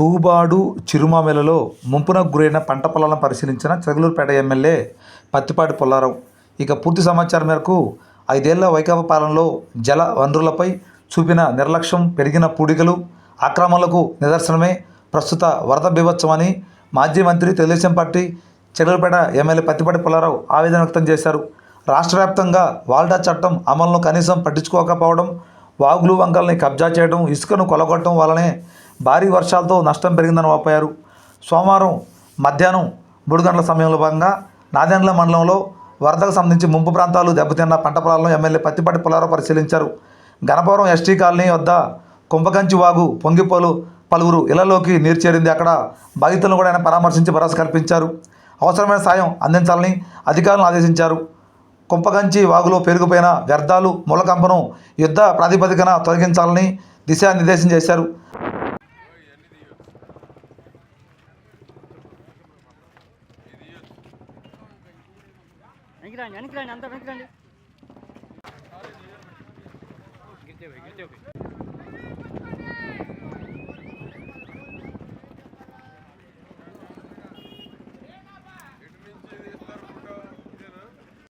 తూబాడు చిరుమామెలలో ముంపునకు గురైన పంట పొలాలను పరిశీలించిన చెగలూరుపేట ఎమ్మెల్యే పత్తిపాటి పుల్లారావు. ఇక పూర్తి సమాచారం మేరకు ఐదేళ్ళ వైకాపా పాలనలో జల వనరులపై చూపిన నిర్లక్ష్యం పెరిగిన పూడికలు ఆక్రమణలకు నిదర్శనమే ప్రస్తుత వరద బీభత్సమని మాజీ మంత్రి తెలుగుదేశం పార్టీ చెగలూరుపేట ఎమ్మెల్యే పత్తిపాటి పుల్లారావు ఆవేదన వ్యక్తం చేశారు. రాష్ట్ర వ్యాప్తంగా వాల్డా చట్టం అమలును కనీసం పట్టించుకోకపోవడం వాగులు వంకల్ని కబ్జా చేయడం ఇసుకను కొలగొట్టడం వల్లనే భారీ వర్షాలతో నష్టం పెరిగిందని వాపోయారు. సోమవారం మధ్యాహ్నం మూడు గంటల సమయంలో భాగంగా నాదెండ్ల మండలంలో వరదకు సంబంధించి ముంపు ప్రాంతాలు దెబ్బతిన్న పంట పొలాలను ఎమ్మెల్యే పత్తిపాటి పులారావు పరిశీలించారు. గణపురం ఎస్టీ కాలనీ వద్ద కుంభకంచి వాగు పొంగిపోలు పలువురు ఇళ్ళలోకి నీరు చేరింది. అక్కడ బాధితులను కూడా ఆయన పరామర్శించి భరోసా కల్పించారు. అవసరమైన సాయం అందించాలని అధికారులను ఆదేశించారు. కుంపగంచి వాగులో పెరిగిపోయిన వ్యర్థాలు మూలకంపను యుద్ధ ప్రాతిపదికన తొలగించాలని దిశానిర్దేశం చేశారు. వెనక్కి రండి వెనక్కి రండి అంతా వెనక్కి రండి